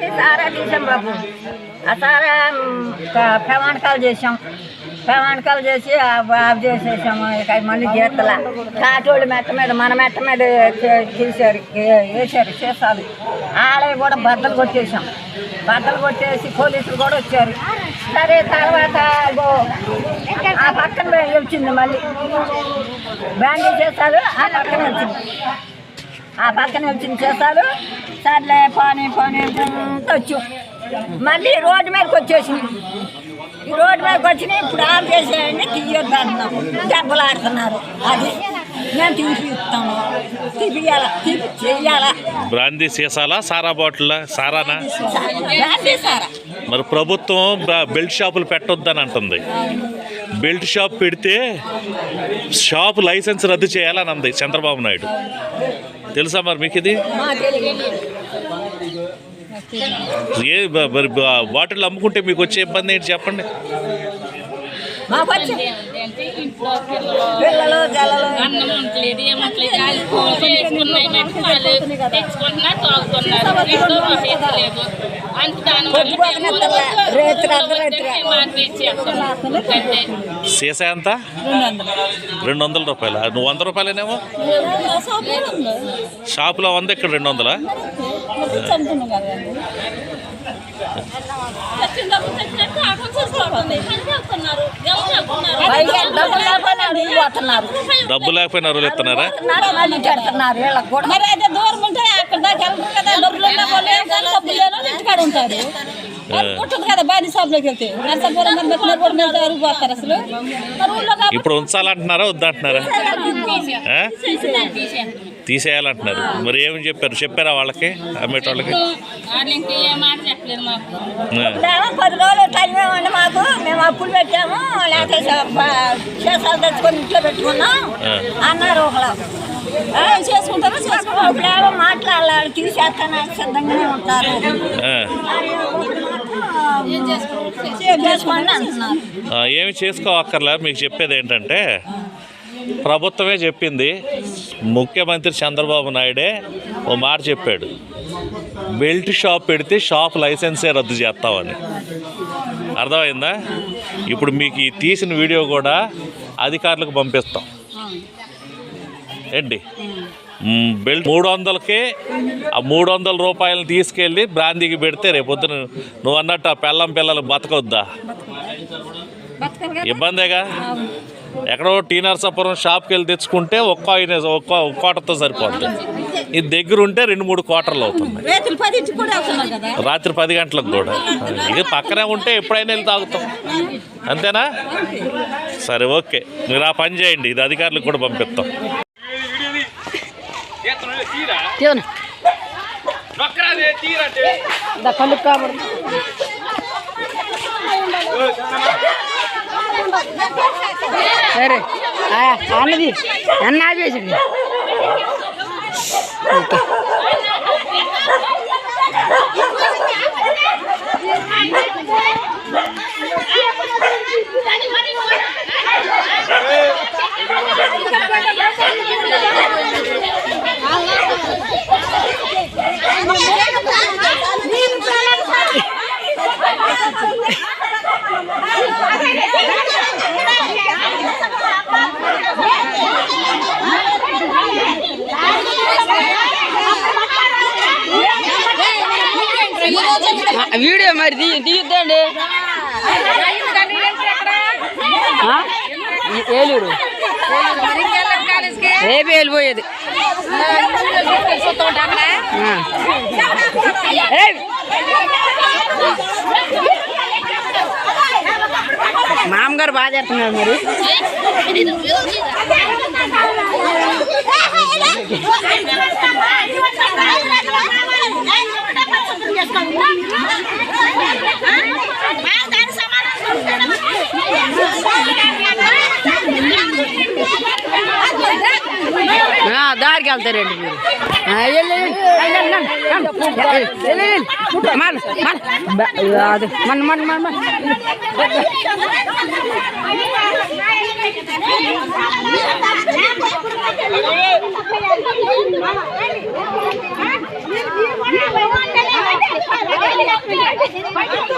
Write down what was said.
సారా తీసాం బాబు. ఆ సారా ప్రమాణకాలు చేసాం. ప్రమాణకాలు చేసి ఆ బాబు చేసేసాము. ఇక మళ్ళీ గీతల కాటోళ్ళు మెట్ట మీద మన మెట్ట మీద చేశారు వేసారు ఏ- చేసాలు ఆడవి కూడా బద్దలు కొట్టేసాం బద్దలు కొట్టేసి పోలీసులు కూడా వచ్చారు. సరే తర్వాత ఆ పక్కన వచ్చింది మళ్ళీ. బ్యాండీ చేస్తారు ఆ పక్కన వచ్చింది. ఆ పక్కన వచ్చిన చేస్తారు సర్లే పోనీ పోనీ అంతా వచ్చు. మళ్ళీ రోడ్డు మీదకి వచ్చేసింది ఈ రోడ్డు మీదకి వచ్చి ఇప్పుడు ఆఫ్ చేసేయండి తీయొద్దు అంటున్నాం. దెబ్బలు ఆడుతున్నారు. అది మేము తీపిస్తాము తీపియాలా తీపి చెయ్యాలా. బ్రాందీ సీసాలా సారా బాటిల్ సారానా? గాంధీ సారా. మరి ప్రభుత్వం బెల్ట్ షాపులు పెట్టొద్దని అంటుంది. బెల్ట్ షాప్ పెడితే షాప్ లైసెన్స్ రద్దు చేయాలని అంది చంద్రబాబు నాయుడు. తెలుసా మరి మీకు ఇది? ఏ మరి బాటిల్ అమ్ముకుంటే మీకు వచ్చే ఇబ్బంది ఏంటి చెప్పండి. మాకు పిల్లలు అన్నం ఉండలేదు ఏమంటలేదు చేసుకున్నాయి వాళ్ళు తాగుతున్నారు. సీసా ఎంత? రెండు వందల రూపాయలు? నువ్వు వంద రూపాయలేనేమో? షాపులో వంద ఇక్కడ రెండు వందలా? డబ్బు లేకపోయినా ఊళ్ళో కాబట్టి ఇప్పుడు ఉంచాలంటున్నారా వద్దంటున్నారా? తీసేయాలంటున్నారు. మరి ఏమని చెప్పారు? చెప్పారా వాళ్ళకి? అమ్మేటోళ్ళకి? అప్పులు పెట్టాము లేకపోతే చేసాలు తెచ్చుకొని ఇంట్లో పెట్టుకున్నాం. అన్నారు చేసుకుంటారు చేసుకుంటారు ఇప్పుడేమో మాట్లాడాలి తీసేస్తానని సిద్ధంగానే ఉంటారు. ఏమి చేసుకోవక్కర్లే? మీకు చెప్పేది ఏంటంటే ప్రభుత్వమే చెప్పింది ముఖ్యమంత్రి చంద్రబాబు నాయుడే ఓ మాట చెప్పాడు. బెల్ట్ షాప్ పెడితే షాప్ లైసెన్సే రద్దు చేస్తామని అర్థమైందా? ఇప్పుడు మీకు ఈ తీసిన వీడియో కూడా అధికారులకు పంపిస్తాం. ఏంటి? బెల్ట్ మూడు వందలకే ఆ మూడు వందల రూపాయలు తీసుకెళ్ళి బ్రాందీకి పెడితే రేపొద్దున నువ్వు అన్నట్టు ఆ పెళ్ళం పిల్లలు బతకొద్దా? ఇబ్బందేగా? ఎక్కడో టీ నరసాపురం షాప్కి వెళ్ళి తెచ్చుకుంటే ఒక్క ఆయన ఒక్క కోటతో సరిపోతుంది ఇది దగ్గర ఉంటే రెండు మూడు కోటర్లు అవుతుంది రాత్రి పది గంటలకు కూడా. ఇది పక్కనే ఉంటే ఎప్పుడైనా వెళ్ళి తాగుతాం. అంతేనా? సరే ఓకే. మీరు ఆ పని చేయండి. ఇది అధికారులకు కూడా పంపిస్తాం. సరే. అన్నది అన్న ఆపేసింది. ఓకే వీడియో మరి తీ తీయొద్దండి. ఏ- ఏలూరు రేపు వెళ్ళిపోయేది మామగారు బాగా చేస్తున్నారు మరి. ఆ, దారికి వెళ్తారండి మీరు ఆ, వెళ్ళండి, వెళ్ళండి, Wait, wait, wait.